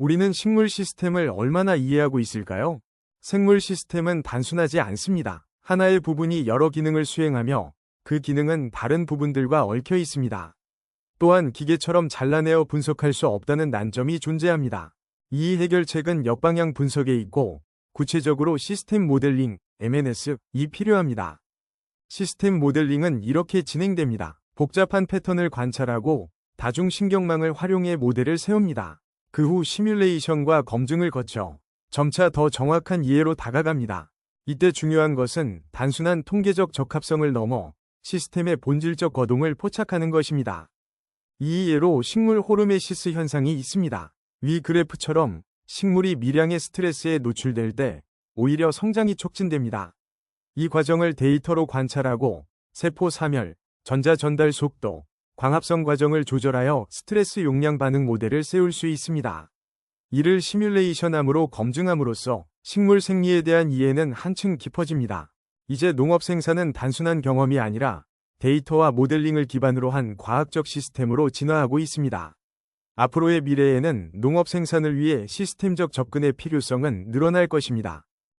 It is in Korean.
우리는 식물 시스템을 얼마나 이해하고 있을까요? 생물 시스템은 단순하지 않습니다. 하나의 부분이 여러 기능을 수행하며 그 기능은 다른 부분들과 얽혀 있습니다. 또한 기계처럼 잘라내어 분석할 수 없다는 난점이 존재합니다. 이 해결책은 역방향 분석에 있고 구체적으로 시스템 모델링, MNS이 필요합니다. 시스템 모델링은 이렇게 진행됩니다. 복잡한 패턴을 관찰하고 다중신경망을 활용해 모델을 세웁니다. 그 후 시뮬레이션과 검증을 거쳐 점차 더 정확한 이해로 다가갑니다. 이때 중요한 것은 단순한 통계적 적합성을 넘어 시스템의 본질적 거동을 포착하는 것입니다. 이 예로 식물 호르메시스 현상이 있습니다. 위 그래프처럼 식물이 미량의 스트레스에 노출될 때 오히려 성장이 촉진됩니다. 이 과정을 데이터로 관찰하고 세포 사멸, 전자 전달 속도, 광합성 과정을 조절하여 스트레스 용량 반응 모델을 세울 수 있습니다. 이를 시뮬레이션함으로 검증함으로써 식물 생리에 대한 이해는 한층 깊어집니다. 이제 농업 생산은 단순한 경험이 아니라 데이터와 모델링을 기반으로 한 과학적 시스템으로 진화하고 있습니다. 앞으로의 미래에는 농업 생산을 위해 시스템적 접근의 필요성은 늘어날 것입니다.